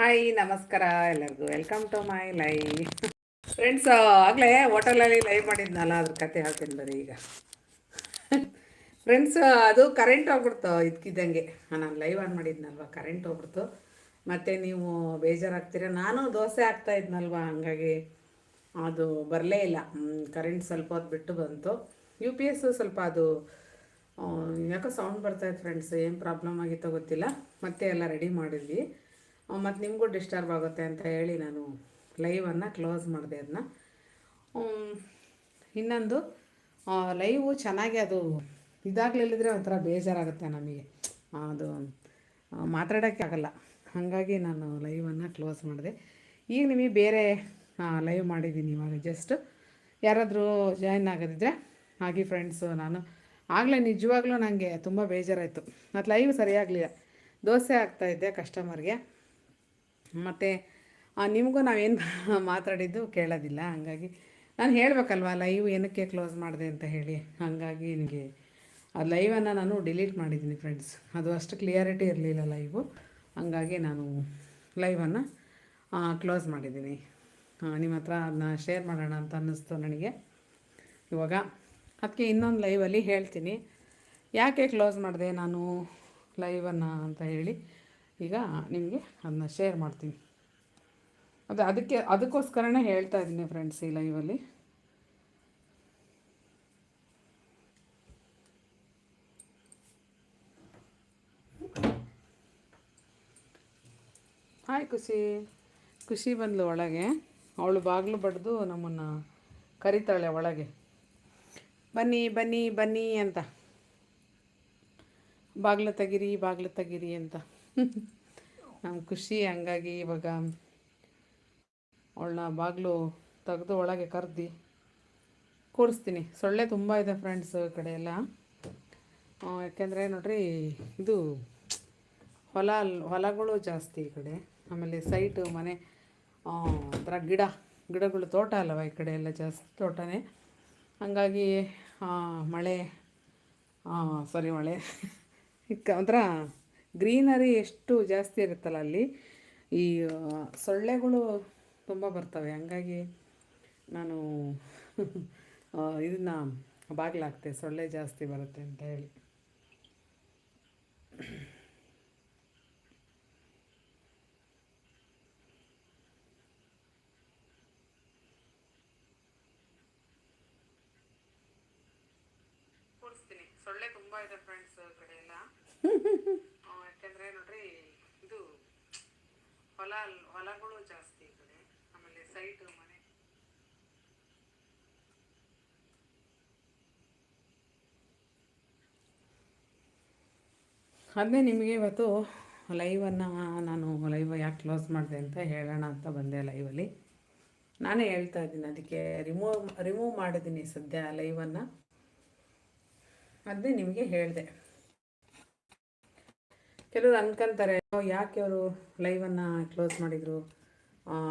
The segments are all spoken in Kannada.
ಹಾಯ್ ನಮಸ್ಕಾರ ಎಲ್ಲರಿಗೂ. Welcome to my live friends ಆಗಲೇ ಹೋಟೆಲಲ್ಲಿ ಲೈವ್ ಮಾಡಿದ್ನಲ್ಲ, ಅದ್ರ ಕತೆ ಹೇಳ್ತೀನಿ ಬರೀ ಈಗ. ಫ್ರೆಂಡ್ಸ್ ಅದು ಕರೆಂಟ್ ಹೋಗ್ಬಿಡ್ತು ಇದ್ಕಿದ್ದಂಗೆ. ನಾನು ಲೈವ್ ಆನ್ ಮಾಡಿದ್ನಲ್ವ ಕರೆಂಟ್ ಹೋಗ್ಬಿಡ್ತು. ಮತ್ತು ನೀವು ಬೇಜಾರಾಗ್ತೀರ? ನಾನು ದೋಸೆ ಆಗ್ತಾ ಇದ್ನಲ್ವ, ಹಂಗಾಗಿ ಅದು ಬರಲೇ ಇಲ್ಲ. ಕರೆಂಟ್ ಸ್ವಲ್ಪ ಹೊತ್ತು ಬಿಟ್ಟು ಬಂತು. ಯು ಪಿ ಎಸ್ ಸ್ವಲ್ಪ ಅದು ಯಾಕೋ ಸೌಂಡ್ ಬರ್ತಾಯಿತ್ತು ಫ್ರೆಂಡ್ಸ್ ಏನು ಪ್ರಾಬ್ಲಮ್ ಆಗಿತ್ತೋ ಗೊತ್ತಿಲ್ಲ. ಮತ್ತೆ ಎಲ್ಲ ರೆಡಿ ಮಾಡಿದ್ವಿ. ಮತ್ತು ನಿಮಗೂ ಡಿಸ್ಟರ್ಬ್ ಆಗುತ್ತೆ ಅಂತ ಹೇಳಿ ನಾನು ಲೈವನ್ನು ಕ್ಲೋಸ್ ಮಾಡಿದೆ ಅದನ್ನ ಇನ್ನೊಂದು ಲೈವು ಚೆನ್ನಾಗಿ ಅದು ಇದಾಗಲಿಲ್ಲದ್ರೆ ಒಂಥರ ಬೇಜಾರಾಗುತ್ತೆ ನಮಗೆ. ಅದು ಮಾತಾಡೋಕ್ಕೆ ಆಗಲ್ಲ. ಹಾಗಾಗಿ ನಾನು ಲೈವನ್ನು ಕ್ಲೋಸ್ ಮಾಡಿದೆ. ಈಗ ನಿಮಗೆ ಬೇರೆ ಲೈವ್ ಮಾಡಿದ್ದೀನಿ ಇವಾಗ ಜಸ್ಟ್ ಯಾರಾದರೂ ಜಾಯಿನ್ ಆಗೋದಿದ್ರೆ, ಹಾಗೆ ಫ್ರೆಂಡ್ಸು ನಾನು. ಆಗಲೇ ನಿಜವಾಗ್ಲೂ ನನಗೆ ತುಂಬ ಬೇಜಾರಾಯಿತು. ಮತ್ತು ಲೈವ್ ಸರಿಯಾಗಲಿಲ್ಲ. ದೋಸೆ ಆಗ್ತಾಯಿದ್ದೆ ಕಸ್ಟಮರ್ಗೆ ಮತ್ತು ನಿಮಗೂ ನಾವೇನು ಮಾತಾಡಿದ್ದು ಕೇಳೋದಿಲ್ಲ. ಹಂಗಾಗಿ ನಾನು ಹೇಳಬೇಕಲ್ವ ಲೈವ್ ಏನಕ್ಕೆ ಕ್ಲೋಸ್ ಮಾಡಿದೆ ಅಂತ ಹೇಳಿ. ಹಾಗಾಗಿ ನಿಮಗೆ ಆ ಲೈವನ್ನು ನಾನು ಡಿಲೀಟ್ ಮಾಡಿದ್ದೀನಿ ಫ್ರೆಂಡ್ಸ್ ಅದು ಅಷ್ಟು ಕ್ಲಿಯರಿಟಿ ಇರಲಿಲ್ಲ ಲೈವು ಹಂಗಾಗಿ ನಾನು ಲೈವನ್ನು ಕ್ಲೋಸ್ ಮಾಡಿದ್ದೀನಿ. ನಿಮ್ಮ ಹತ್ರ ಅದನ್ನ ಶೇರ್ ಮಾಡೋಣ ಅಂತ ಅನ್ನಿಸ್ತು ನನಗೆ. ಇವಾಗ ಅದಕ್ಕೆ ಇನ್ನೊಂದು ಲೈವಲ್ಲಿ ಹೇಳ್ತೀನಿ. ಯಾಕೆ ಕ್ಲೋಸ್ ಮಾಡಿದೆ ನಾನು ಲೈವನ್ನು ಅಂತ ಹೇಳಿ. ಈಗ ನಿಮಗೆ ಅದನ್ನ ಶೇರ್ ಮಾಡ್ತೀನಿ. ಅದು ಅದಕ್ಕೆ, ಅದಕ್ಕೋಸ್ಕರನೇ ಹೇಳ್ತಾ ಇದ್ದೀನಿ ಫ್ರೆಂಡ್ಸ್ ಈ ಲೈವಲ್ಲಿ ಹಾಯ್ ಖುಷಿ. ಖುಷಿ ಬಂದ್ಲು ಒಳಗೆ. ಅವಳು ಬಾಗಿಲು ಬಡ್ದು ನಮ್ಮನ್ನು ಕರಿತಾಳೆ ಒಳಗೆ. ಬನ್ನಿ ಬನ್ನಿ ಬನ್ನಿ ಅಂತ. ಬಾಗಿಲು ತೆಗಿರಿ ಬಾಗಿಲು ತೆಗಿರಿ ಅಂತ. ಖುಷಿ ಹಂಗಾಗಿ ಇವಾಗ ಅವಳನ್ನ ಬಾಗಿಲು ತೆಗೆದು ಒಳಗೆ ಕರ್ದು ಕೂರಿಸ್ತೀನಿ ಸೊಳ್ಳೆ ತುಂಬ ಇದೆ ಫ್ರೆಂಡ್ಸ್ ಕಡೆ ಎಲ್ಲ. ಯಾಕೆಂದರೆ ನೋಡ್ರಿ, ಇದು ಹೊಲ ಹೊಲಗಳು ಜಾಸ್ತಿ ಈ ಕಡೆ. ಆಮೇಲೆ ಸೈಟು ಮನೆ ಒಂಥರ ಗಿಡ, ಗಿಡಗಳು ತೋಟ ಅಲ್ಲವ ಈ ಕಡೆ ಎಲ್ಲ ಜಾಸ್ತಿ ತೋಟನೇ. ಹಂಗಾಗಿ ಮಳೆ ಸಾರಿ ಮಳೆ. ಒಂಥರ ಗ್ರೀನರಿ ಎಷ್ಟು ಜಾಸ್ತಿ ಇರುತ್ತಲ್ಲ ಅಲ್ಲಿ ಈ ಸೊಳ್ಳೆಗಳು ತುಂಬ ಬರ್ತವೆ. ಹಂಗಾಗಿ ನಾನು ಇದನ್ನ ಬಾಗ್ಲಾಗ್ತೆ ಸೊಳ್ಳೆ ಜಾಸ್ತಿ ಬರುತ್ತೆ ಅಂತ ಹೇಳಿ. ಸೊಳ್ಳೆ ತುಂಬ ಇದೆ ಫ್ರೆಂಡ್ಸ್ ಕಡೆ ಎಲ್ಲ ಆ, ಯಾಕೆಂದ್ರೆ ನೋಡ್ರಿ ಇದು ಹೊಲ ಹೊಲಗಳು ಜಾಸ್ತಿ ಈ ಕಡೆ. ಆಮೇಲೆ ಸೈಟ್ ಮನೆ. ಅದನ್ನೇ ನಿಮಗೆ ಇವತ್ತು ಲೈವನ್ನು ನಾನು ಲೈವ್ ಯಾಕೆ ಕ್ಲೋಸ್ ಮಾಡಿದೆ ಅಂತ ಹೇಳೋಣ ಅಂತ ಬಂದೆ ಲೈವಲ್ಲಿ ನಾನೇ ಹೇಳ್ತಾ ಇದ್ದೀನಿ, ಅದಕ್ಕೆ ರಿಮೂವ್ ರಿಮೂವ್ ಮಾಡಿದ್ದೀನಿ ಸದ್ಯ ಲೈವನ್ನು ಅದನ್ನೇ ನಿಮಗೆ ಹೇಳಿದೆ. ಕೆಲವರು ಅನ್ಕೊಂತಾರೆ "ಓ, ಯಾಕೆ ಅವರು ಲೈವನ್ನು ಕ್ಲೋಸ್ ಮಾಡಿದರು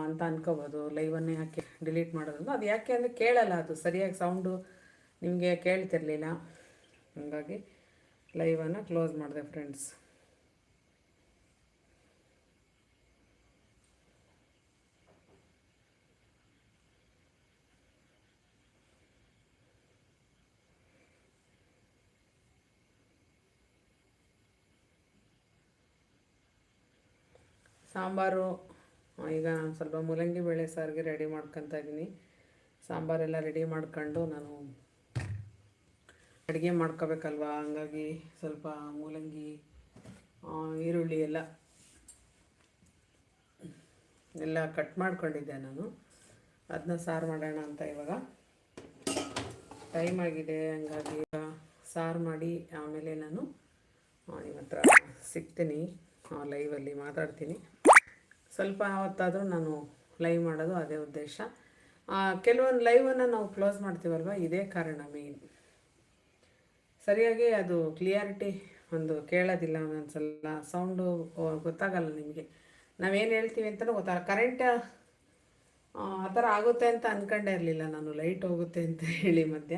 ಅಂತ ಅನ್ಕೋಬೋದು. ಲೈವನ್ನು ಯಾಕೆ ಡಿಲೀಟ್ ಮಾಡೋದು? ಅದು ಯಾಕೆ ಅಂದರೆ ಕೇಳಲ್ಲ ಅದು. ಸರಿಯಾಗಿ ಸೌಂಡು ನಿಮಗೆ ಕೇಳ್ತಿರ್ಲಿಲ್ಲ. ಹಾಗಾಗಿ ಲೈವನ್ನು ಕ್ಲೋಸ್ ಮಾಡಿದೆ ಫ್ರೆಂಡ್ಸ್ ಸಾಂಬಾರು ಈಗ ನಾನು ಸ್ವಲ್ಪ ಮೂಲಂಗಿ ಬೇಳೆ ಸಾರಿಗೆ ರೆಡಿ ಮಾಡ್ಕೊತಾ ಇದ್ದೀನಿ. ಸಾಂಬಾರೆಲ್ಲ ರೆಡಿ ಮಾಡ್ಕೊಂಡು ನಾನು ಅಡುಗೆ ಮಾಡ್ಕೋಬೇಕಲ್ವಾ? ಹಂಗಾಗಿ ಸ್ವಲ್ಪ ಮೂಲಂಗಿ ಈರುಳ್ಳಿ ಎಲ್ಲ ಎಲ್ಲ ಕಟ್ ಮಾಡ್ಕೊಂಡಿದ್ದೆ ನಾನು. ಅದನ್ನ ಸಾರು ಮಾಡೋಣ ಅಂತ ಇವಾಗ. ಟೈಮ್ ಆಗಿದೆ, ಹಂಗಾಗಿ ಸಾರು ಮಾಡಿ ಆಮೇಲೆ ನಾನು ನಿಮ್ಮ ಹತ್ರ ಸಿಗ್ತೀನಿ ಲೈವಲ್ಲಿ ಮಾತಾಡ್ತೀನಿ. ಸ್ವಲ್ಪ ಹೊತ್ತಾದರೂ ನಾನು ಲೈವ್ ಮಾಡೋದು ಅದೇ ಉದ್ದೇಶ. ಕೆಲವೊಂದು ಲೈವನ್ನು ನಾವು ಕ್ಲೋಸ್ ಮಾಡ್ತೀವಲ್ವ? ಇದೇ ಕಾರಣ ಮೇಯ್ನ್ ಸರಿಯಾಗಿ ಅದು ಕ್ಲಿಯಾರಿಟಿ ಒಂದು ಕೇಳೋದಿಲ್ಲ ಒಂದೊಂದ್ಸಲ. ಸೌಂಡು ಗೊತ್ತಾಗಲ್ಲ ನಿಮಗೆ. ನಾವೇನು ಹೇಳ್ತೀವಿ ಅಂತಲೂ ಗೊತ್ತಾಗಲ್ಲ. ಕರೆಂಟ್ ಆ ಥರ ಆಗುತ್ತೆ ಅಂತ ಅಂದ್ಕೊಂಡೇ ಇರಲಿಲ್ಲ ನಾನು. ಲೈಟ್ ಹೋಗುತ್ತೆ ಅಂತ ಹೇಳಿ ಮಧ್ಯ.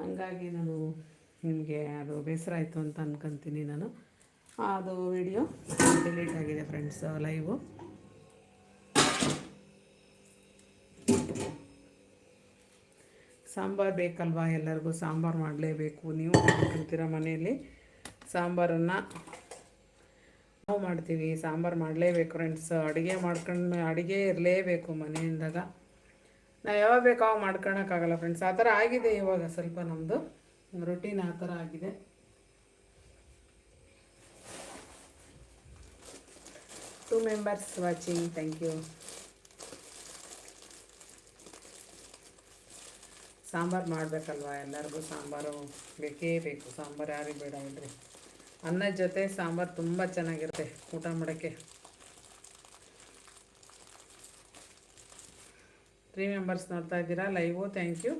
ಹಂಗಾಗಿ ನಾನು ನಿಮಗೆ ಅದು ಬೇಸರ ಆಯಿತು ಅಂತ ಅಂದ್ಕೊತೀನಿ ನಾನು. ಅದು ವಿಡಿಯೋ ಡಿಲೀಟ್ ಆಗಿದೆ ಫ್ರೆಂಡ್ಸ್ ಲೈವು ಸಾಂಬಾರು ಬೇಕಲ್ವಾ ಎಲ್ಲರಿಗೂ? ಸಾಂಬಾರು ಮಾಡಲೇಬೇಕು. ನೀವು ಮಾಡ್ಕೊಂತೀರ ಮನೆಯಲ್ಲಿ? ಸಾಂಬಾರನ್ನು ನಾವು ಮಾಡ್ತೀವಿ. ಸಾಂಬಾರು ಮಾಡಲೇಬೇಕು ಫ್ರೆಂಡ್ಸ್ ಅಡುಗೆ ಮಾಡ್ಕೊಂಡು ಅಡುಗೆ ಇರಲೇಬೇಕು ಮನೆಯಿಂದಾಗ. ನಾವು ಯಾವಾಗ ಬೇಕೋ ಅವಾಗ ಮಾಡ್ಕೊಳಕ್ಕಾಗಲ್ಲ ಫ್ರೆಂಡ್ಸ್ ಆ ಥರ ಆಗಿದೆ ಇವಾಗ ಸ್ವಲ್ಪ ನಮ್ಮದು ರೊಟೀನ್ ಆ ಥರ ಆಗಿದೆ. Two members watching thank you sambar ಮಾಡಬೇಕಲ್ವಾ? ಎಲ್ಲರಿಗೂ ಸಾಂಬಾರು ಬೇಕೇ ಬೇಕು. ಸಾಂಬಾರು ಯಾರಿಗೆ ಬೇಡ ಅಲ್ರಿ ಅನ್ನದ ಜೊತೆ ಸಾಂಬಾರು ತುಂಬ ಚೆನ್ನಾಗಿರುತ್ತೆ ಊಟ ಮಾಡೋಕ್ಕೆ. ತ್ರೀ ಮೆಂಬರ್ಸ್ ನೋಡ್ತಾ ಇದ್ದೀರಾ? ಲೈವು ಥ್ಯಾಂಕ್ ಯು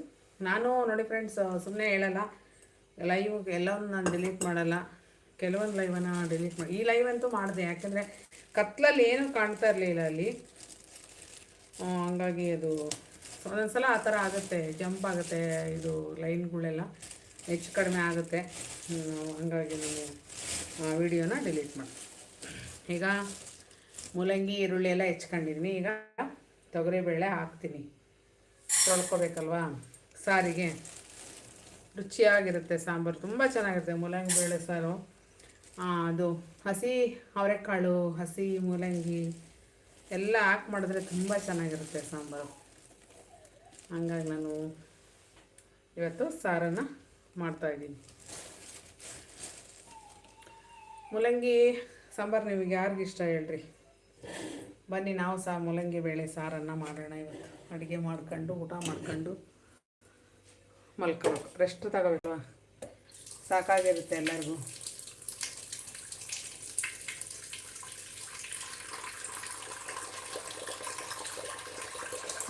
ನಾನು ನೋಡಿ ಫ್ರೆಂಡ್ಸ್ ಸುಮ್ಮನೆ ಹೇಳಲ್ಲ. ಲೈವ್ ಎಲ್ಲವನ್ನು ನಾನು ಡಿಲೀಟ್ ಮಾಡಲ್ಲ. ಕೆಲವೊಂದು ಲೈವನ್ನು ಡಿಲೀಟ್ ಮಾಡಿ ಈ ಲೈವ್ ಅಂತೂ ಮಾಡಿದೆ. ಯಾಕೆಂದರೆ ಕತ್ಲಲ್ಲಿ ಏನೂ ಕಾಣ್ತಾ ಇರಲಿಲ್ಲ ಅಲ್ಲಿ. ಹಂಗಾಗಿ ಅದು ಒಂದೊಂದ್ಸಲ ಆ ಥರ ಆಗುತ್ತೆ, ಜಂಪ್ ಆಗುತ್ತೆ ಇದು ಲೈನ್ಗಳೆಲ್ಲ. ಹೆಚ್ಚು ಕಡಿಮೆ ಆಗುತ್ತೆ. ಹಾಗಾಗಿ ನಾನು ವಿಡಿಯೋನ ಡಿಲೀಟ್ ಮಾಡಿ. ಈಗ ಮೂಲಂಗಿ, ಈರುಳ್ಳಿ ಎಲ್ಲ ಹೆಚ್ಕೊಂಡಿದ್ದೀನಿ ಈಗ ತೊಗರಿಬೇಳೆ ಹಾಕ್ತೀನಿ. ತೊಳ್ಕೊಬೇಕಲ್ವಾ? ಸಾರಿಗೆ. ರುಚಿಯಾಗಿರುತ್ತೆ ಸಾಂಬಾರು. ತುಂಬ ಚೆನ್ನಾಗಿರುತ್ತೆ ಮೂಲಂಗಿ ಬೇಳೆ ಸಾರು. ಅದು ಹಸಿ ಅವರೆಕಾಳು, ಹಸಿ ಮೂಲಂಗಿ ಎಲ್ಲ ಹಾಕಿ ಮಾಡಿದ್ರೆ ತುಂಬ ಚೆನ್ನಾಗಿರುತ್ತೆ ಸಾಂಬಾರು. ಹಂಗಾಗಿ ನಾನು ಇವತ್ತು ಸಾರನ್ನು ಮಾಡ್ತಾಯಿದ್ದೀನಿ ಮೂಲಂಗಿ, ಸಾಂಬಾರು ನಿಮಗೆ ಯಾರಿಗಿಷ್ಟ ಇಷ್ಟ ಹೇಳ್ರಿ? ಬನ್ನಿ ನಾವು ಸಹ ಮೂಲಂಗಿ ಬೇಳೆ ಸಾರನ್ನು ಮಾಡೋಣ ಇವತ್ತು. ಅಡುಗೆ ಮಾಡ್ಕೊಂಡು, ಊಟ ಮಾಡ್ಕೊಂಡು ಮಲ್ಕೋಬೇಕು. ರೆಸ್ಟ್ ತಗೋಬೇಕು. ಸಾಕಾಗಿರುತ್ತೆ ಎಲ್ಲರಿಗೂ.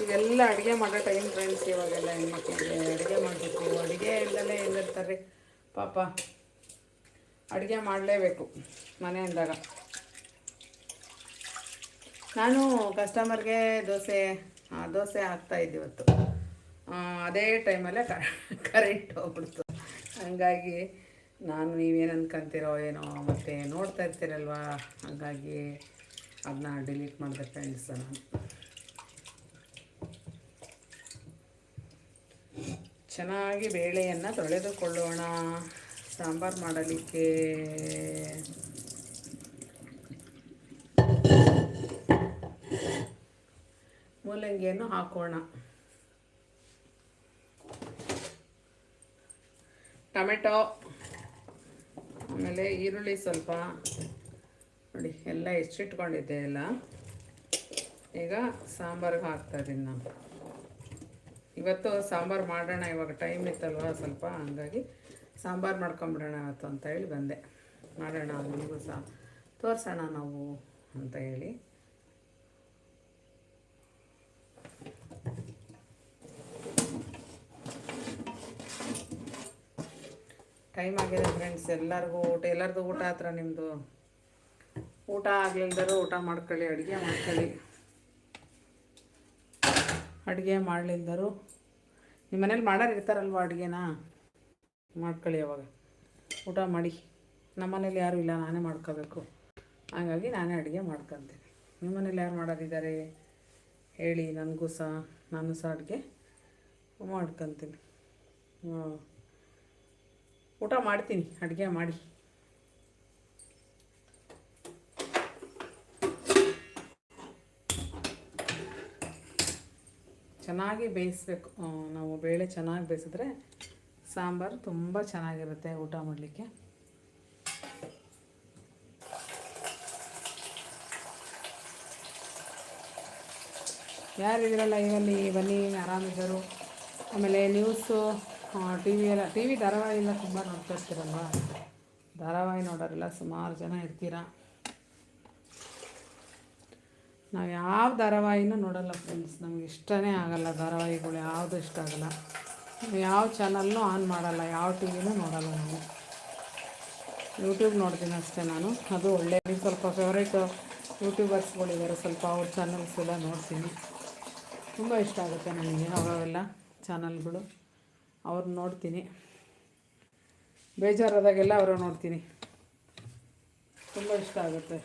ಇದೆಲ್ಲ ಅಡುಗೆ ಮಾಡೋ ಟೈಮ್ ಫ್ರೆಂಡ್ಸ್ ಇವಾಗೆಲ್ಲ ಹೆಣ್ಮಕ್ಳಿಗೆ ಅಡುಗೆ ಮಾಡಬೇಕು. ಅಡುಗೆ ಇಲ್ಲದಲ್ಲೇ ಎಲ್ಲಿರ್ತಾರೆ ಪಾಪ, ಅಡುಗೆ ಮಾಡಲೇಬೇಕು ಮನೆ ಅಂದಾಗ ನಾನು ಕಸ್ಟಮರ್ಗೆ ದೋಸೆ ದೋಸೆ ಹಾಕ್ತಾಯಿದ್ದೆ ಇವತ್ತು. ಅದೇ ಟೈಮಲ್ಲೇ ಕರೆಂಟ್ ಹೋಗ್ಬಿಡ್ತು. ಹಂಗಾಗಿ ನಾನು ನೀವೇನು ಅನ್ಕೊಂತೀರೋ ಏನೋ ಮತ್ತು ನೋಡ್ತಾ ಇರ್ತೀರಲ್ವಾ? ಹಾಗಾಗಿ ಅದನ್ನ ಡಿಲೀಟ್ ಮಾಡಿದೆ ಫ್ರೆಂಡ್ಸ್ ನಾನು ಚೆನ್ನಾಗಿ ಬೇಳೆಯನ್ನು ತೊಳೆದುಕೊಳ್ಳೋಣ. ಸಾಂಬಾರು ಮಾಡಲಿಕ್ಕೆ. ಮೂಲಂಗಿಯನ್ನು ಹಾಕೋಣ. ಟೊಮೆಟೊ, ಆಮೇಲೆ ಈರುಳ್ಳಿ ಸ್ವಲ್ಪ. ನೋಡಿ, ಎಲ್ಲ ಹೆಚ್ಚಿಟ್ಕೊಂಡಿದ್ದೆ ಎಲ್ಲ. ಈಗ ಸಾಂಬಾರಿಗೆ ಹಾಕ್ತಾ ಇದ್ದೀನಿ ನಾನು. ಇವತ್ತು ಸಾಂಬಾರು ಮಾಡೋಣ, ಇವಾಗ ಟೈಮ್ ಇತ್ತಲ್ವ ಸ್ವಲ್ಪ, ಹಂಗಾಗಿ ಸಾಂಬಾರು ಮಾಡ್ಕೊಂಬಿಡೋಣ ಇವತ್ತು ಅಂತ ಹೇಳಿ ಬಂದೆ. ಮಾಡೋಣ, ನಿಮಗೂ ಸಹ ತೋರಿಸೋಣ ನಾವು ಅಂತ ಹೇಳಿ. ಟೈಮ್ ಆಗಿದೆ ಫ್ರೆಂಡ್ಸ್ ಎಲ್ಲರಿಗೂ ಊಟ, ಎಲ್ಲರದು ಊಟ ಹತ್ರ ನಿಮ್ಮದು ಊಟ ಆಗ್ಲಿಲ್ದರೂ ಊಟ ಮಾಡ್ಕೊಳ್ಳಿ, ಅಡುಗೆ ಮಾಡ್ಕೊಳ್ಳಿ. ಅಡುಗೆ ಮಾಡಲಿಲ್ದರು ನಿಮ್ಮ ಮನೇಲಿ ಮಾಡೋರು ಇರ್ತಾರಲ್ವ ಅಡುಗೆನ? ಮಾಡ್ಕೊಳ್ಳಿ ಅವಾಗ. ಊಟ ಮಾಡಿ. ನಮ್ಮ ಮನೇಲಿ ಯಾರೂ ಇಲ್ಲ, ನಾನೇ ಮಾಡ್ಕೋಬೇಕು. ಹಾಗಾಗಿ ನಾನೇ ಅಡುಗೆ ಮಾಡ್ಕೊತೀನಿ. ನಿಮ್ಮ ಮನೇಲಿ ಯಾರು ಮಾಡೋರಿದ್ದಾರೆ? ಹೇಳಿ, ನನಗೂ ಸಹ, ನಾನು ಸಹ ಅಡುಗೆ ಮಾಡ್ಕೊತೀನಿ. ಊಟ ಮಾಡ್ತೀನಿ, ಅಡುಗೆ ಮಾಡಿ. ಚೆನ್ನಾಗಿ ಬೇಯಿಸ್ಬೇಕು ನಾವು ಬೇಳೆ ಚೆನ್ನಾಗಿ ಬೇಯಿಸಿದ್ರೆ ಸಾಂಬಾರು ತುಂಬ ಚೆನ್ನಾಗಿರುತ್ತೆ ಊಟ ಮಾಡಲಿಕ್ಕೆ. ಯಾರಿದ್ದೀರ ಇವಲ್ಲಿ ಬನ್ನಿ ಆರಾಮಿದ್ದರು ಆಮೇಲೆ ನ್ಯೂಸು ಟಿ ವಿ ಎಲ್ಲ ಟಿ ವಿ ಧಾರಾವಾಹಿ ಎಲ್ಲ ತುಂಬ ನೋಡ್ತಾ ಇರ್ತೀರಲ್ವ? ಧಾರಾವಾಹಿ ನೋಡೋರೆಲ್ಲ ಸುಮಾರು ಜನ ಇರ್ತೀರ? ನಾವು ಯಾವ ಧಾರಾವಾಹಿನೂ ನೋಡಲ್ಲ ಫ್ರೆಂಡ್ಸ್ ನಮ್ಗೆ ಇಷ್ಟನೇ ಆಗಲ್ಲ ಧಾರಾವಾಹಿಗಳು, ಯಾವುದು ಇಷ್ಟ ಆಗಲ್ಲ. ಯಾವ ಚಾನಲ್ನೂ ಆನ್ ಮಾಡಲ್ಲ, ಯಾವ ಟಿ ವಿನೂ ನೋಡಲ್ಲ ನಾವು ಯೂಟ್ಯೂಬ್ ನೋಡ್ತೀನಿ ಅಷ್ಟೇ ನಾನು. ಅದು ಒಳ್ಳೆಯ ಸ್ವಲ್ಪ ಫೇವ್ರೇಟ್ ಯೂಟ್ಯೂಬರ್ಸ್ಗಳಿದ್ದಾರೆ ಸ್ವಲ್ಪ ಅವ್ರ ಚಾನಲ್ಸ್ ಎಲ್ಲ ನೋಡ್ತೀನಿ. ತುಂಬ ಇಷ್ಟ ಆಗುತ್ತೆ ನನಗೆ ಅವರೆಲ್ಲ ಚಾನಲ್ಗಳು ಅವ್ರನ್ನ ನೋಡ್ತೀನಿ. ಬೇಜಾರಾದಾಗೆಲ್ಲ ಅವರು ನೋಡ್ತೀನಿ. ತುಂಬ ಇಷ್ಟ ಆಗುತ್ತೆ.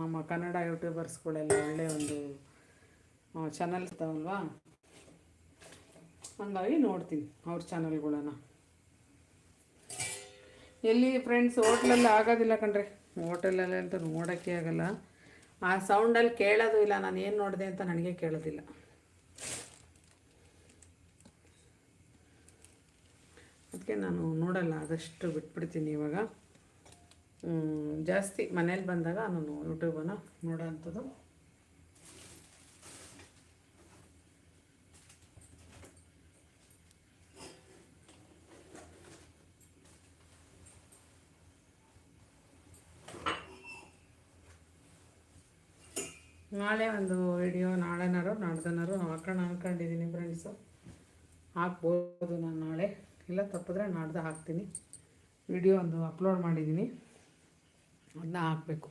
ನಮ್ಮ ಕನ್ನಡ ಯೂಟ್ಯೂಬರ್ಸ್ಗಳೆಲ್ಲ ಒಳ್ಳೆ ಒಂದು ಚಾನಲ್ ಇರ್ತಾವಲ್ವಾ? ಹಂಗಾಗಿ ನೋಡ್ತೀನಿ ಅವ್ರ ಚಾನಲ್ಗಳನ್ನು ಎಲ್ಲಿ ಫ್ರೆಂಡ್ಸ್ ಹೋಟ್ಲಲ್ಲಿ ಆಗೋದಿಲ್ಲ ಕಣ್ರಿ. ಹೋಟೆಲಲ್ಲಿ ಅಂತ ನೋಡೋಕ್ಕೆ ಆಗಲ್ಲ. ಆ ಸೌಂಡಲ್ಲಿ ಕೇಳೋದು ಇಲ್ಲ, ನಾನು ಏನು ನೋಡಿದೆ ಅಂತ ನನಗೆ ಕೇಳೋದಿಲ್ಲ. ಅದಕ್ಕೆ ನಾನು ನೋಡಲ್ಲ, ಆದಷ್ಟು ಬಿಟ್ಬಿಡ್ತೀನಿ ಇವಾಗ. ಜಾಸ್ತಿ ಮನೇಲಿ ಬಂದಾಗ ನಾನು ಯೂಟ್ಯೂಬನ್ನು ನೋಡೋವಂಥದ್ದು ನಾಳೆ ಒಂದು ವಿಡಿಯೋ ನಾಳೆನಾರು, ನಾಡ್ದನಾರು ಹಾಕೋಣ ಅನ್ಕೊಂಡಿದ್ದೀನಿ ಫ್ರೆಂಡ್ಸು ಹಾಕ್ಬೋದು ನಾನು ನಾಳೆ. ಇಲ್ಲ ತಪ್ಪಿದ್ರೆ ನಾಡ್ದು ಹಾಕ್ತೀನಿ. ವಿಡಿಯೋ ಒಂದು ಅಪ್ಲೋಡ್ ಮಾಡಿದ್ದೀನಿ ಅದನ್ನ ಹಾಕಬೇಕು.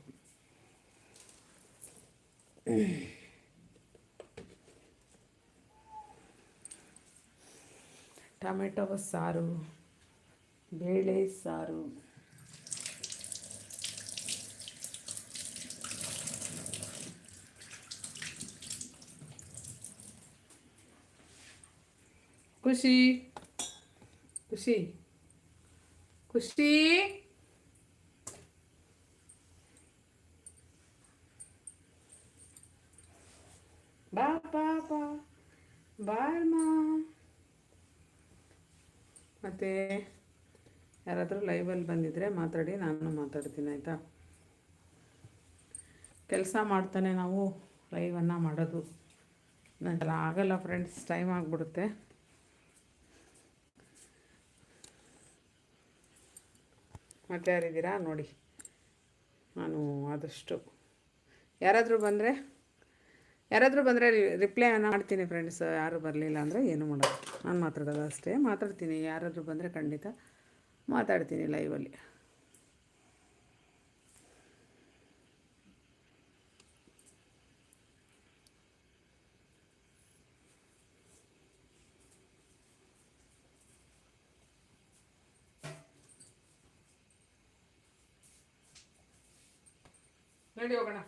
ಟೊಮೆಟೊ ಸಾರು ಬೇಳೆ ಸಾರು. ಖುಷಿ. ಖುಷಿ. ಖುಷಿ. ಮತ್ತೆ ಯಾರಾದರೂ ಲೈವಲ್ಲಿ ಬಂದಿದ್ದರೆ ಮಾತಾಡಿ, ನಾನು ಮಾತಾಡ್ತೀನಿ, ಆಯಿತಾ? ಕೆಲಸ ಮಾಡ್ತಾನೆ ನಾವು ಲೈವನ್ನು ಮಾಡೋದು. ನಂತರ ಆಗಲ್ಲ ಫ್ರೆಂಡ್ಸ್ ಟೈಮ್ ಆಗಿಬಿಡುತ್ತೆ. ಮತ್ತೆ ಯಾರಿದ್ದೀರಾ? ನೋಡಿ, ನಾನು ಆದಷ್ಟು. ಯಾರಾದರೂ ಬಂದರೆ ಯಾರಾದರೂ ಬಂದರೆ ರಿಪ್ಲೈ ಮಾಡ್ತೀನಿ ಫ್ರೆಂಡ್ಸ್ ಯಾರು ಬರಲಿಲ್ಲ ಅಂದರೆ ಏನು ಮಾಡೋದು? ನಾನು ಮಾತಾಡೋದು ಅಷ್ಟೇ. ಮಾತಾಡ್ತೀನಿ. ಯಾರಾದರೂ ಬಂದರೆ ಖಂಡಿತ ಮಾತಾಡ್ತೀನಿ ಲೈವಲ್ಲಿ ನಡಿ ಹೋಗೋಣ.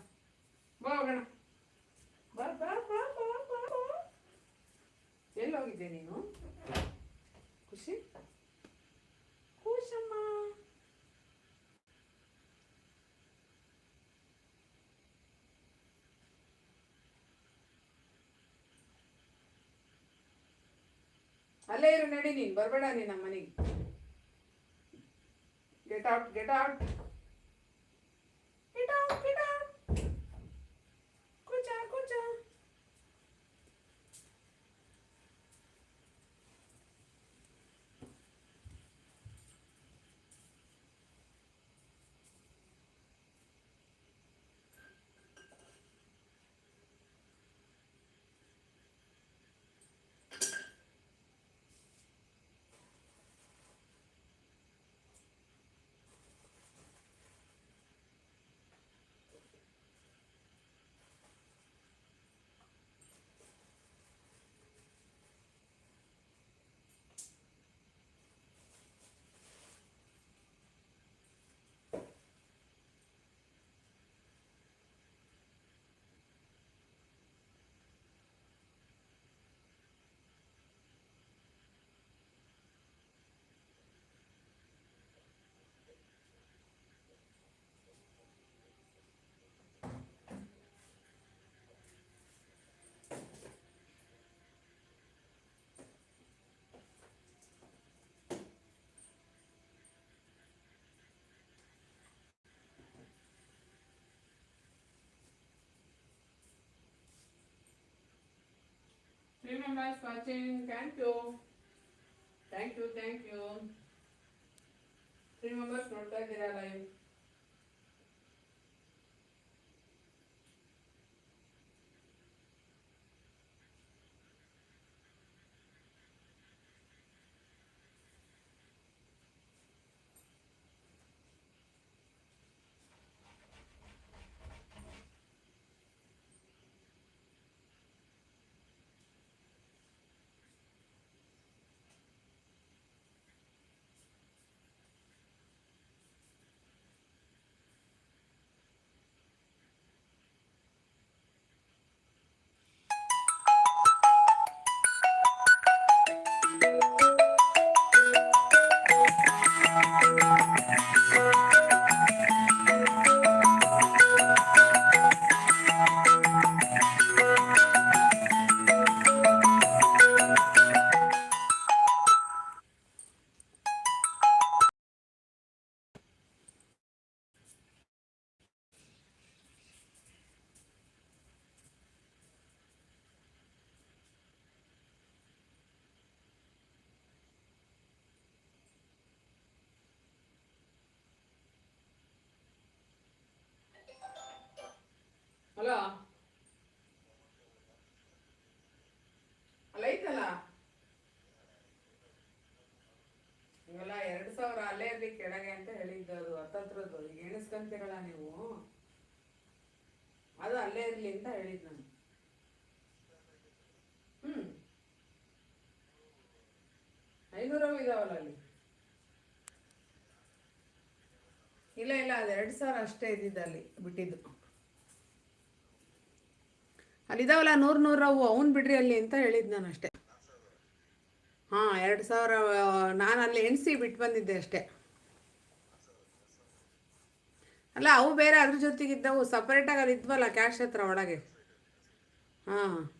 ಅಲ್ಲೇ ಇರು ನಡಿ ನೀನು ಬರಬೇಡ ನೀನು ನಮ್ಮ ಮನೆಗೆ get out get out Three members watching. Thank you. Thank you. Thank you. Three members ನೋಡ್ತಾ ಇದ್ದೀರಾ ಲೈವ್ ಹಲೋ? ಅಲ್ಲ, ಐತಲ್ಲ? ಇವೆಲ್ಲ ಎರಡು ಸಾವಿರ ಅಲ್ಲೇ ಇರಲಿ ಕೆಳಗೆ ಅಂತ ಹೇಳಿದ್ದು ಅದು ಹತ್ತತ್ರದ್ದು ಈಗ ಎಣಿಸ್ಕೊಂತೀರಲ್ಲ ನೀವು? ಅದು ಅಲ್ಲೇ ಇರಲಿ ಅಂತ ಹೇಳಿದ್ದು ನಾನು. ಹ್ಞೂ ಐನೂರವು ಇದಾವಲ್ಲ ಅಲ್ಲಿ? ಇಲ್ಲ ಇಲ್ಲ, ಅದು ಎರಡು ಸಾವಿರ ಅಷ್ಟೇ ಇದ್ದಿದ್ದು ಅಲ್ಲಿ ಬಿಟ್ಟಿದ್ದು. ಅಲ್ಲಿದಾವಲ್ಲ ನೂರು ನೂರವು ಅವನು ಬಿಡ್ರಿ ಅಲ್ಲಿ ಅಂತ ಹೇಳಿದ್ದು ನಾನು ಅಷ್ಟೇ. ಹಾಂ, ಎರಡು ಸಾವಿರ, ನಾನು ಅಲ್ಲಿ ಎಣಿಸಿ ಬಿಟ್ಟು ಬಂದಿದ್ದೆ ಅಷ್ಟೇ. ಅಲ್ಲ, ಅವು ಬೇರೆ ಅದ್ರ ಜೊತೆಗಿದ್ದವು ಸಪ್ರೇಟಾಗಿ ಅದು ಇದ್ವಲ್ಲ ಕ್ಯಾಶ್ ಹತ್ರ ಒಳಗೆ. ಹಾಂ.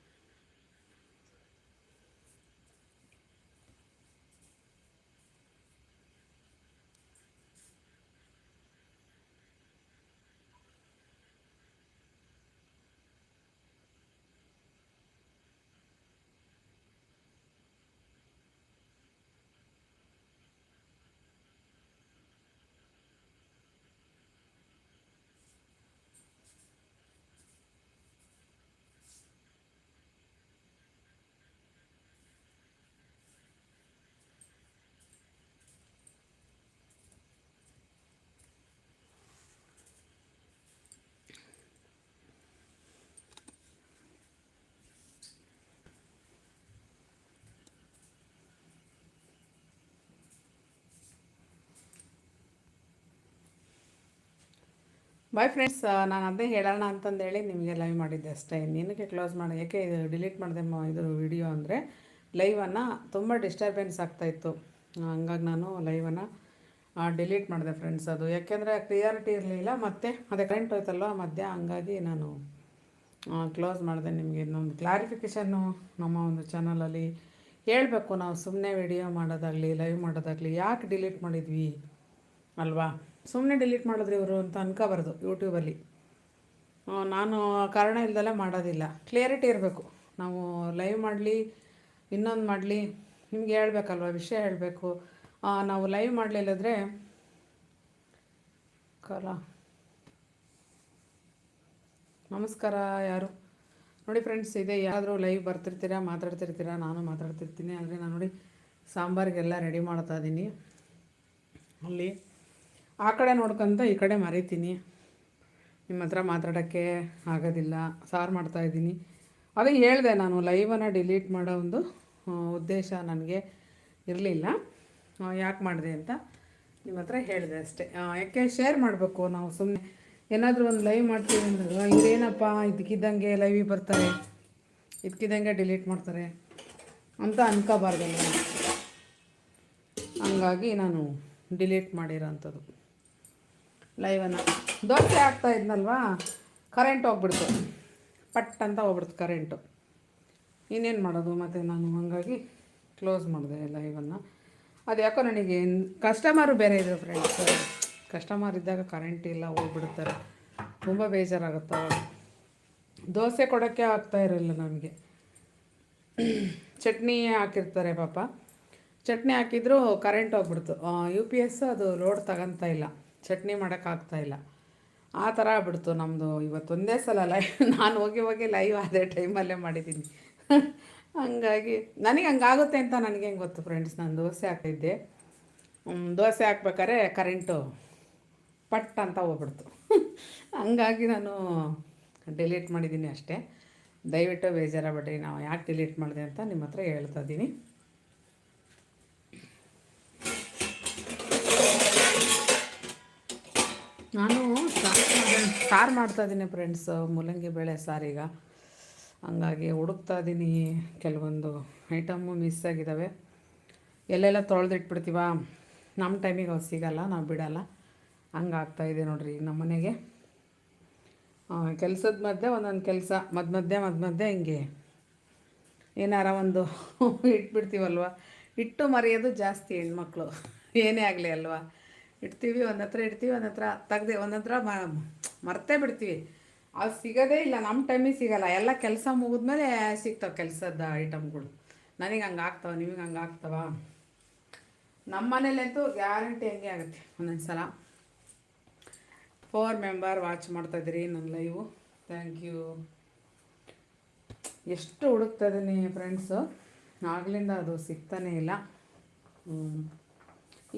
ಬಾಯ್ ಫ್ರೆಂಡ್ಸ್ ನಾನು ಅದೇ ಹೇಳೋಣ ಅಂತಂದೇಳಿ ನಿಮಗೆ ಲೈವ್ ಮಾಡಿದ್ದೆ ಅಷ್ಟೇ. ನಿನ್ನಕ್ಕೆ ಕ್ಲೋಸ್ ಮಾಡಿ. ಯಾಕೆ ಇದು ಡಿಲೀಟ್ ಮಾಡಿದೆ ಇದು ವಿಡಿಯೋ ಅಂದರೆ ಲೈವನ್ನು ತುಂಬ ಡಿಸ್ಟರ್ಬೆನ್ಸ್ ಆಗ್ತಾಯಿತ್ತು ಹಂಗಾಗಿ ನಾನು ಲೈವನ್ನು ಡಿಲೀಟ್ ಮಾಡಿದೆ ಫ್ರೆಂಡ್ಸ್ ಅದು. ಯಾಕೆಂದರೆ ಕ್ಲಿಯಾರಿಟಿ ಇರಲಿಲ್ಲ, ಮತ್ತು ಅದೇ ಕರೆಂಟ್ ಹೋಯ್ತಲ್ವ, ಮಧ್ಯ ಹಂಗಾಗಿ ನಾನು ಕ್ಲೋಸ್ ಮಾಡಿದೆ ನಿಮಗೆ ಇನ್ನೊಂದು ಕ್ಲಾರಿಫಿಕೇಷನ್ನು ನಮ್ಮ ಒಂದು ಚಾನಲಲ್ಲಿ ಹೇಳಬೇಕು ನಾವು ಸುಮ್ಮನೆ ವಿಡಿಯೋ ಮಾಡೋದಾಗಲಿ ಲೈವ್ ಮಾಡೋದಾಗಲಿ, ಯಾಕೆ ಡಿಲೀಟ್ ಮಾಡಿದ್ವಿ ಅಲ್ವಾ? ಸುಮ್ಮನೆ ಡಿಲೀಟ್ ಮಾಡಿದ್ರೆ ಇವರು ಅಂತ ಅನ್ಕೋಬಾರ್ದು ಯೂಟ್ಯೂಬಲ್ಲಿ ನಾನು ಕಾರಣ ಇಲ್ದೆಲ್ಲ ಮಾಡೋದಿಲ್ಲ. ಕ್ಲಿಯರಿಟಿ ಇರಬೇಕು. ನಾವು ಲೈವ್ ಮಾಡಲಿ, ಇನ್ನೊಂದು ಮಾಡಲಿ, ನಿಮ್ಗೆ ಹೇಳ್ಬೇಕಲ್ವ, ವಿಷಯ ಹೇಳಬೇಕು. ನಾವು ಲೈವ್ ಮಾಡಲಿಲ್ಲದ್ರೆ ಕಲ. ನಮಸ್ಕಾರ ಯಾರು? ನೋಡಿ ಫ್ರೆಂಡ್ಸ್ ಇದೆ ಯಾರಾದರೂ ಲೈವ್ ಬರ್ತಿರ್ತೀರಾ, ಮಾತಾಡ್ತಿರ್ತೀರಾ, ನಾನು ಮಾತಾಡ್ತಿರ್ತೀನಿ. ಅಂದರೆ ನಾನು ನೋಡಿ ಸಾಂಬಾರಿಗೆಲ್ಲ ರೆಡಿ ಮಾಡ್ತಾ ಇದ್ದೀನಿ. ಅಲ್ಲಿ ಆ ಕಡೆ ನೋಡ್ಕೊಂತ ಈ ಕಡೆ ಮರಿತೀನಿ. ನಿಮ್ಮ ಹತ್ರ ಮಾತಾಡೋಕ್ಕೆ ಆಗೋದಿಲ್ಲ. ಸಾರು ಮಾಡ್ತಾಯಿದ್ದೀನಿ ಅದೇ ಹೇಳಿದೆ ನಾನು ಲೈವನ್ನು ಡಿಲೀಟ್ ಮಾಡೋ ಒಂದು ಉದ್ದೇಶ ನನಗೆ ಇರಲಿಲ್ಲ. ಯಾಕೆ ಮಾಡಿದೆ ಅಂತ ನಿಮ್ಮ ಹತ್ರ ಹೇಳಿದೆ ಅಷ್ಟೇ. ಯಾಕೆ ಶೇರ್ ಮಾಡಬೇಕು ನಾವು ಸುಮ್ಮನೆ ಏನಾದರೂ ಒಂದು ಲೈವ್ ಮಾಡ್ತೀವಿ ಅಂದಾಗ ಇದೇನಪ್ಪ ಇದಕ್ಕಿದ್ದಂಗೆ ಲೈವಿಗೆ ಬರ್ತಾರೆ ಇದಕ್ಕಿದ್ದಂಗೆ ಡಿಲೀಟ್ ಮಾಡ್ತಾರೆ ಅಂತ ಅನ್ಕೋಬಾರ್ದಲ್ಲ ಹಂಗಾಗಿ ನಾನು ಡಿಲೀಟ್ ಮಾಡಿರೋ ಅಂಥದ್ದು ಲೈವನ್ನು ದೋಸೆ ಆಗ್ತಾ ಇದ್ನಲ್ವಾ? ಕರೆಂಟ್ ಹೋಗ್ಬಿಡ್ತು. ಪಟ್ ಅಂತ ಹೋಗ್ಬಿಡ್ತು ಕರೆಂಟು ಇನ್ನೇನು ಮಾಡೋದು ಮತ್ತು ನಾನು ಹಾಗಾಗಿ ಕ್ಲೋಸ್ ಮಾಡಿದೆ ಲೈವನ್ನು ಅದು ಯಾಕೋ ನನಗೆ ಕಸ್ಟಮರು ಬೇರೆ ಇದ್ರು ಫ್ರೆಂಡ್ಸ್ ಕಸ್ಟಮರ್ ಇದ್ದಾಗ ಕರೆಂಟ್ ಇಲ್ಲ ಹೋಗ್ಬಿಡ್ತಾರೆ ತುಂಬ ಬೇಜಾರಾಗುತ್ತೆ ದೋಸೆ ಕೊಡೋಕ್ಕೆ ಆಗ್ತಾ ಇರಲಿಲ್ಲ ನಮಗೆ ಚಟ್ನಿ ಹಾಕಿರ್ತಾರೆ ಪಾಪ. ಚಟ್ನಿ ಹಾಕಿದ್ರು ಕರೆಂಟ್ ಹೋಗ್ಬಿಡ್ತು. ಯು ಪಿ ಎಸ್ ಅದು ಲೋಡ್ ತಗೊಂತ ಇಲ್ಲ. ಚಟ್ನಿ ಮಾಡೋಕ್ಕಾಗ್ತಾ ಇಲ್ಲ. ಆ ಥರ ಆಗ್ಬಿಡ್ತು ನಮ್ಮದು ಇವತ್ತು ಒಂದೇ ಸಲ ಲೈವ್ ನಾನು ಹೋಗಿ ಹೋಗಿ ಲೈವ್ ಅದೇ ಟೈಮಲ್ಲೇ ಮಾಡಿದ್ದೀನಿ ಹಂಗಾಗಿ ನನಗೆ ಹಂಗಾಗುತ್ತೆ ಅಂತ ನನಗೆ ಹೆಂಗೆ ಗೊತ್ತು ಫ್ರೆಂಡ್ಸ್ ನಾನು ದೋಸೆ ಹಾಕಿದ್ದೆ ದೋಸೆ ಹಾಕ್ಬೇಕಾದ್ರೆ ಕರೆಂಟು ಪಟ್ ಅಂತ ಹೋಗ್ಬಿಡ್ತು. ಹಂಗಾಗಿ ನಾನು ಡಿಲೀಟ್ ಮಾಡಿದ್ದೀನಿ ಅಷ್ಟೇ. ದಯವಿಟ್ಟು ಬೇಜಾರಾಗಬೇಡ್ರಿ. ನಾವು ಯಾಕೆ ಡಿಲೀಟ್ ಮಾಡಿದೆ ಅಂತ ನಿಮ್ಮ ಹತ್ರ ಹೇಳ್ತಾ ಇದ್ದೀನಿ. ನಾನು ಸಾರು ಮಾಡ್ತಾ ಇದ್ದೀನಿ ಫ್ರೆಂಡ್ಸ್ ಮೂಲಂಗಿ ಬೇಳೆ ಸಾರೀಗ ಹಂಗಾಗಿ ಹುಡುಕ್ತಾ ಇದ್ದೀನಿ ಕೆಲವೊಂದು ಐಟಮ್ಮು ಮಿಸ್ ಆಗಿದ್ದಾವೆ. ಎಲ್ಲೆಲ್ಲ ತೊಳೆದಿಟ್ಬಿಡ್ತೀವ? ನಮ್ಮ ಟೈಮಿಗೆ ಅವ್ರು ಸಿಗಲ್ಲ, ನಾವು ಬಿಡೋಲ್ಲ. ಹಂಗಾಗ್ತಾ ಇದೆ ನೋಡ್ರಿ ಈಗ ನಮ್ಮ ಮನೆಗೆ. ಕೆಲಸದ ಮಧ್ಯೆ ಒಂದೊಂದು ಕೆಲಸ ಮಧ್ಯ ಮಧ್ಯೆ ಮಧ್ಯ ಮಧ್ಯೆ ಹಿಂಗೆ. ಏನಾರ ಒಂದು ಇಟ್ಬಿಡ್ತೀವಲ್ವ? ಇಟ್ಟು ಮರೆಯೋದು ಜಾಸ್ತಿ ಹೆಣ್ಮಕ್ಳು. ಏನೇ ಆಗಲಿ ಅಲ್ವಾ? ಇಡ್ತೀವಿ ಒಂದು ಹತ್ರ ಇಡ್ತೀವಿ ಒಂದು ಹತ್ರ ತೆಗ್ದೆ ಒಂದು ಹತ್ರ ಮರ್ತೇ ಬಿಡ್ತೀವಿ. ಅದು ಸಿಗೋದೇ ಇಲ್ಲ ನಮ್ಮ ಟೈಮಿಗೆ ಸಿಗಲ್ಲ. ಎಲ್ಲ ಕೆಲಸ ಮುಗಿದ್ಮೇಲೆ ಸಿಗ್ತಾವೆ ಕೆಲಸದ ಐಟಮ್ಗಳು ನನಗೆ ಹಂಗೆ ಆಗ್ತಾವ, ನಿಮಗೆ ಹಂಗೆ ಆಗ್ತಾವ? ನಮ್ಮ ಮನೇಲಂತೂ ಗ್ಯಾರಂಟಿ ಹಂಗೆ ಆಗುತ್ತೆ ಒಂದೊಂದು ಸಲ ಫೋರ್ ಮೆಂಬರ್ ವಾಚ್ ಮಾಡ್ತಾಯಿದ್ರಿ ನನ್ನ ಲೈವು ಥ್ಯಾಂಕ್ ಯು ಎಷ್ಟು ಹುಡುಕ್ತಾ ಇದ್ದೀನಿ ಫ್ರೆಂಡ್ಸು ಆಗಲಿಂದ ಅದು ಸಿಗ್ತಾನೇ ಇಲ್ಲ. ಹ್ಮ್.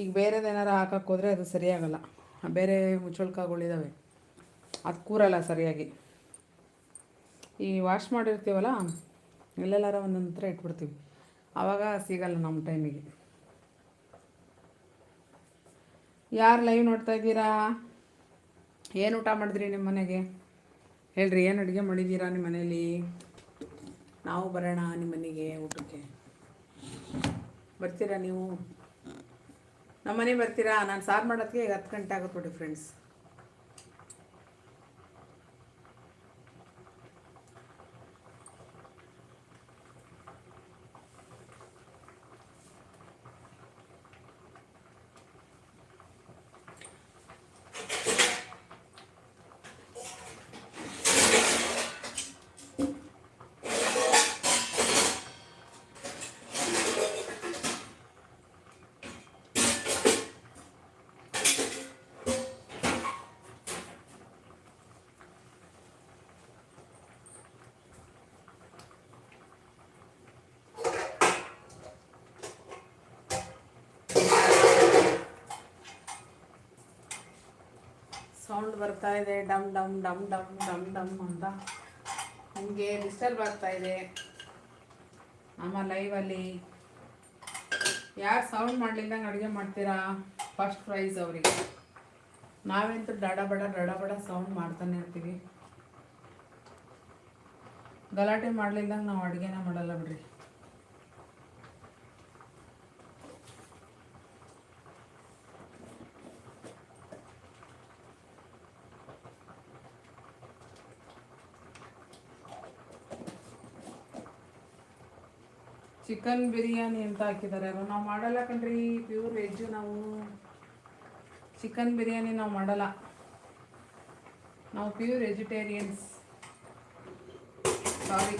ಈಗ ಬೇರೆದೇನಾರು ಹಾಕಕ್ಕೆ ಹೋದರೆ ಅದು ಸರಿಯಾಗಲ್ಲ. ಬೇರೆ ಮುಚ್ಚಳ್ಕಾಗಳಿದ್ದಾವೆ ಅದು ಕೂರಲ್ಲ ಸರಿಯಾಗಿ. ಈ ವಾಶ್ ಮಾಡಿರ್ತೀವಲ್ಲ, ಎಲ್ಲೆಲ್ಲಾರ ಒಂದೊಂದು ಥರ ಇಟ್ಬಿಡ್ತೀವಿ. ಆವಾಗ ಸಿಗಲ್ಲ ನಮ್ಮ ಟೈಮಿಗೆ ಯಾರು ಲೈವ್ ನೋಡ್ತಾ ಇದ್ದೀರಾ? ಏನು ಊಟ ಮಾಡಿದ್ರಿ ನಿಮ್ಮ ಮನೆಗೆ? ಹೇಳ್ರಿ, ಏನು ಅಡುಗೆ ಮಾಡಿದ್ದೀರಾ ನಿಮ್ಮ ಮನೇಲಿ? ನಾವು ಬರೋಣ ನಿಮ್ಮ ಮನೆಗೆ ಊಟಕ್ಕೆ. ಬರ್ತೀರಾ ನೀವು? ನಮ್ಮ ಮನೆ ಬರ್ತೀರಾ? ನಾನು ಸಾರು ಮಾಡೋದಕ್ಕೆ ಈಗ ಹತ್ತು ಗಂಟೆ ಆಗುತ್ತೆ ನೋಡಿ ಫ್ರೆಂಡ್ಸ್ ಸೌಂಡ್ ಬರ್ತಾ ಇದೆ, ಡಮ್ ಡಮ್ ಡಮ್ ಡಮ್ ಡಮ್ ಡಮ್ ಅಂತ. ನಮಗೆ ಡಿಸ್ಟರ್ಬ್ ಆಗ್ತಾ ಇದೆ. ನಮ್ಮ ಲೈವಲ್ಲಿ ಯಾರು ಸೌಂಡ್ ಮಾಡಲಿಲ್ಲ ಅಡುಗೆ ಮಾಡ್ತೀರಾ? ಫಸ್ಟ್ ಪ್ರೈಸ್ ಅವರಿಗೆ. ನಾವಂತೂ ಡಡ ಬಡ ಸೌಂಡ್ ಮಾಡ್ತಾನೆ ಇರ್ತೀವಿ. ಗಲಾಟೆ ಮಾಡ್ಲಿಲ್ದಂಗೆ ನಾವು ಅಡುಗೆನ ಮಾಡಲ್ಲ ಬಿಡ್ರಿ. ಚಿಕನ್ ಬಿರಿಯಾನಿ ಅಂತ ಹಾಕಿದ್ದಾರೆ. ಯಾರು ನಾವು ಮಾಡಲ್ಲ ಕಣ್ರಿ ಪ್ಯೂರ್ ವೆಜ್ಜು ನಾವು ಚಿಕನ್ ಬಿರಿಯಾನಿ ನಾವು ಮಾಡಲ್ಲ. ನಾವು pure vegetarians sorry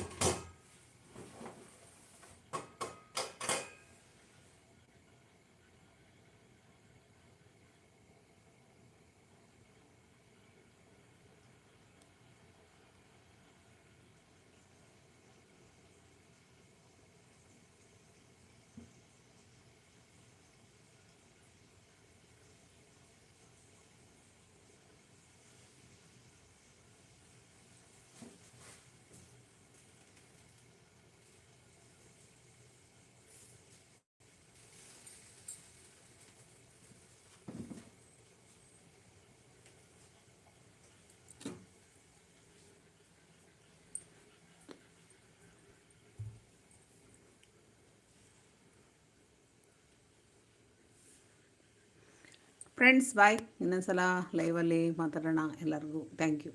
friends bye ಇನ್ನೊಂದ್ಸಲ ಲೈವಲ್ಲಿ ಮಾತಾಡೋಣ ಎಲ್ಲರಿಗೂ. Thank you